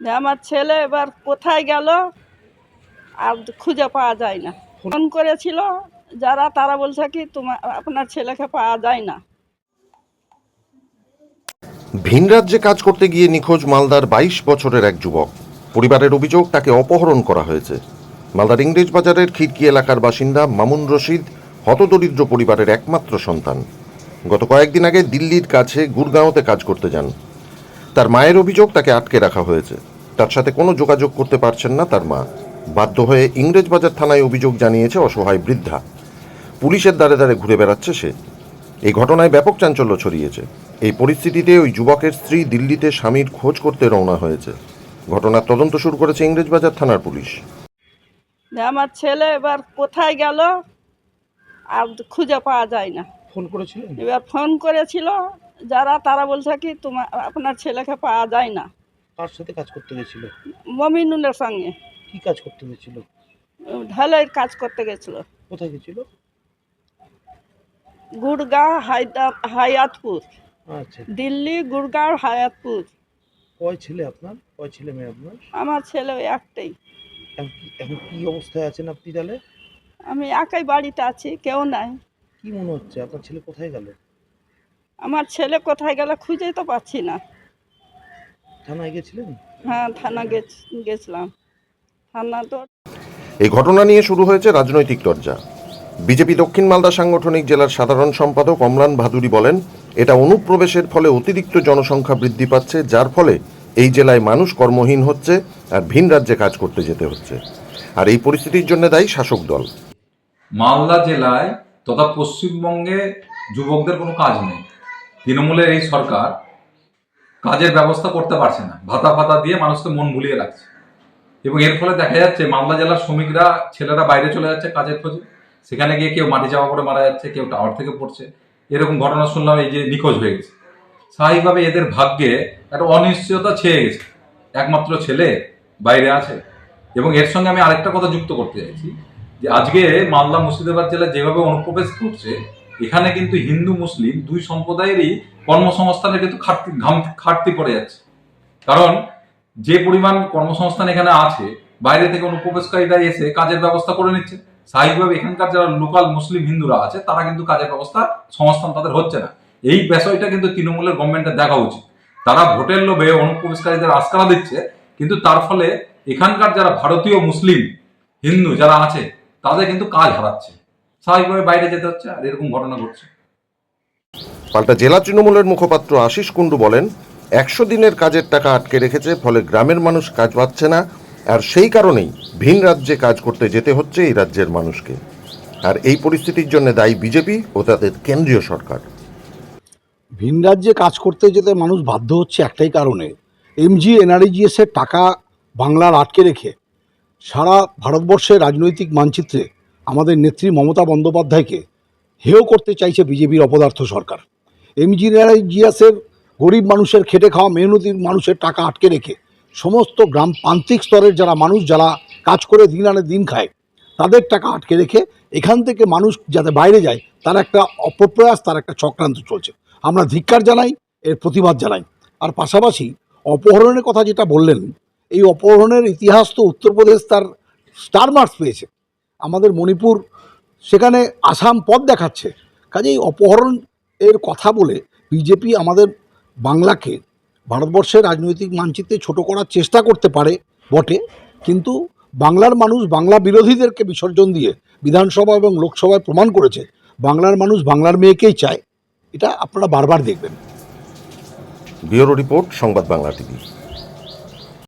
আমার ছেলে এবার কোথায় গেল আর খুঁজে পাওয়া যায় না। ফোন করেছিল, যারা তারা বলছে কি, তোমার, আপনার ছেলেকে পাওয়া যায় না। ভিন রাজ্যে কাজ করতে গিয়ে নিখোঁজ মালদার বাইশ বছরের এক যুবক। পরিবারের অভিযোগ, তাকে অপহরণ করা হয়েছে। মালদার ইংরেজ বাজারের খিড়কি এলাকার বাসিন্দা মামুন রশিদ, হতদরিদ্র পরিবারের একমাত্র সন্তান। গত কয়েকদিন আগে দিল্লির কাছে গুরগাঁওতে কাজ করতে যান। তার মায়ের অভিযোগ তাকে আটকে রাখা হয়েছে। তার সাথে কোনো যোগাযোগ করতে পারছেন না তার মা। বাধ্য হয়ে ইংরেজ বাজার থানায় অভিযোগ জানিয়েছে অসহায় বৃদ্ধা। পুলিশের দ্বারে দ্বারে ঘুরে বেড়াচ্ছে সে। এই ঘটনায় ব্যাপক চাঞ্চল্য ছড়িয়েছে। এই পরিস্থিতিতে ওই যুবকের স্ত্রী দিল্লিতে স্বামীর খোঁজ করতে রওনা হয়েছে। ঘটনার তদন্ত শুরু করেছে ইংরেজবাজার থানার পুলিশ। আমার ছেলে এবার কোথায় গেল আর খুঁজে পাওয়া যায় না। ফোন করেছিলেন? এবার ফোন করেছিল যারা তারা বলছে কি তোমার আপনার ছেলেকে পাওয়া যায় না। কার সাথে কাজ করতে গেছিল? মমিনুলের সঙ্গে। কি কাজ করতে গেছিল? ঢালাইয়ের কাজ করতে গেছিল। কোথায় গেছিল? গুড়গাঁও হায়দা হায়াতপুর। আচ্ছা। দিল্লি গুড়গাঁও হায়াতপুর। কয় ছেলে আপনার? কয় ছেলে মেয়ে আপনার? আমার ছেলে ওই একটাই। এখন কি অবস্থায় আছেন আপনি তাহলে? আমি একাই বাড়িতে আছি কেউ নাই। কি মনে হচ্ছে? আপনার ছেলে কোথায় গেল? আমার ছেলে কোথায় গেলে খুঁজেই তো পাচ্ছি না। থানায় গেছিলেন? হ্যাঁ থানা গেছিলাম। থানা তো এই ঘটনা নিয়ে শুরু হয়েছে রাজনৈতিক চর্চা বিজেপি দক্ষিণ মালদা সাংগঠনিক জেলার সাধারণ সম্পাদক অমলান ভাদুরী বলেন এটা অনুপ্রবেশের ফলে অতিরিক্ত জনসংখ্যা বৃদ্ধি পাচ্ছে যার ফলে এই জেলায় মানুষ কর্মহীন হচ্ছে আর ভিন রাজ্যে কাজ করতে যেতে হচ্ছে। আর এই পরিস্থিতির জন্য দায়ী শাসক দল। মালদা জেলায় তথা পশ্চিমবঙ্গে যুবকদের কোনো কাজ নেই। তৃণমূলের এই সরকার কাজের ব্যবস্থা করতে পারছে না। ভাতা ভাতা দিয়ে মানুষকে মন ভুলিয়ে রাখছে। এবং এর ফলে দেখা যাচ্ছে, মালদা জেলার শ্রমিকরা, ছেলেরা বাইরে চলে যাচ্ছে কাজের খোঁজে। সেখানে গিয়ে কেউ মাটি চাপা করে মারা যাচ্ছে, কেউ টাওয়ার থেকে পড়ছে। এরকম ঘটনা শুনলাম, এই যে নিখোঁজ হয়ে গেছে। স্বাভাবিকভাবে এদের ভাগ্যে একটা অনিশ্চয়তা ছেয়ে গেছে। একমাত্র ছেলে বাইরে আছে। এবং এর সঙ্গে আমি আরেকটা কথা যুক্ত করতে চাইছি। যে আজকে মালদা মুর্শিদাবাদ জেলায় যেভাবে অনুপ্রবেশ করছে, এখানে কিন্তু হিন্দু, মুসলিম দুই সম্প্রদায়েরই কর্মসংস্থানের কিন্তু খাটতি ঘাম- খাটতি পড়ে যাচ্ছে। কারণ যে পরিমাণ কর্মসংস্থান এখানে আছে, বাইরে থেকে অনুপ্রবেশকারীরা এসে কাজের ব্যবস্থা করে নিচ্ছে। স্বাভাবিকভাবে এখানকার যারা লোকাল মুসলিম হিন্দুরা আছে, তারা কিন্তু কাজের ব্যবস্থা, সংস্থান তাদের হচ্ছে না। এই বিষয়টা কিন্তু তৃণমূলের গভর্নমেন্টের দেখা উচিত। তারা ভোটের লোভে অনুপ্রবেশকারীদের আস্কারা দিচ্ছে, কিন্তু তার ফলে এখানকার যারা ভারতীয়, মুসলিম, হিন্দু যারা আছে তাদের কিন্তু কাজ হারাচ্ছে। স্বাভাবিকভাবে বাইরে যেতে হচ্ছে আর এরকম ঘটনা ঘটছে। পাল্টা জেলা তৃণমূলের মুখপাত্র আশিস কুণ্ডু বলেন একশো দিনের কাজের টাকা আটকে রেখেছে ফলে গ্রামের মানুষ কাজ পাচ্ছে না আর সেই কারণেই ভিন রাজ্যে কাজ করতে যেতে হচ্ছে এই রাজ্যের মানুষকে। আর এই পরিস্থিতির জন্য দায়ী বিজেপি ও তাদের কেন্দ্রীয় সরকার। ভিন রাজ্যে কাজ করতে যেতে মানুষ বাধ্য হচ্ছে একটাই কারণে এমজি এনআরইজিএস এর টাকা বাংলার আটকে রেখে সারা ভারতবর্ষের রাজনৈতিক মানচিত্রে আমাদের নেত্রী মমতা বন্দ্যোপাধ্যায়কে হেয় করতে চাইছে বিজেপির অপদার্থ সরকার। এমজি এনআরইজিএস এর গরিব মানুষের খেটে খাওয়া মেহনতি মানুষের টাকা আটকে রেখে সমস্ত গ্রাম প্রান্তিক স্তরের যারা মানুষ, যারা কাজ করে দিন আনে দিন খায়, তাদের টাকা আটকে রেখে এখান থেকে মানুষ যাতে বাইরে যায়, তার একটা অপপ্রয়াস, তার একটা চক্রান্ত চলছে। আমরা ধিক্কার জানাই, এর প্রতিবাদ জানাই। আর পাশাপাশি অপহরণের কথা যেটা বললেন এই অপহরণের ইতিহাস তো উত্তরপ্রদেশ তার স্টার মার্কস পেয়েছে। আমাদের মণিপুর সেখানে আসাম পথ দেখাচ্ছে। কাজেই অপহরণ এর কথা বলে বিজেপি আমাদের বাংলাকে ভারতবর্ষের রাজনৈতিক মানচিত্রে ছোট করার চেষ্টা করতে পারে বটে, কিন্তু বাংলার মানুষ বাংলা বিরোধীদেরকে বিসর্জন দিয়ে বিধানসভা এবং লোকসভায় প্রমাণ করেছে, বাংলার মানুষ বাংলার মেয়েকেই চায়। এটা আপনারা বারবার দেখবেন। ব্যুরো রিপোর্ট, সংবাদ বাংলা টিভি।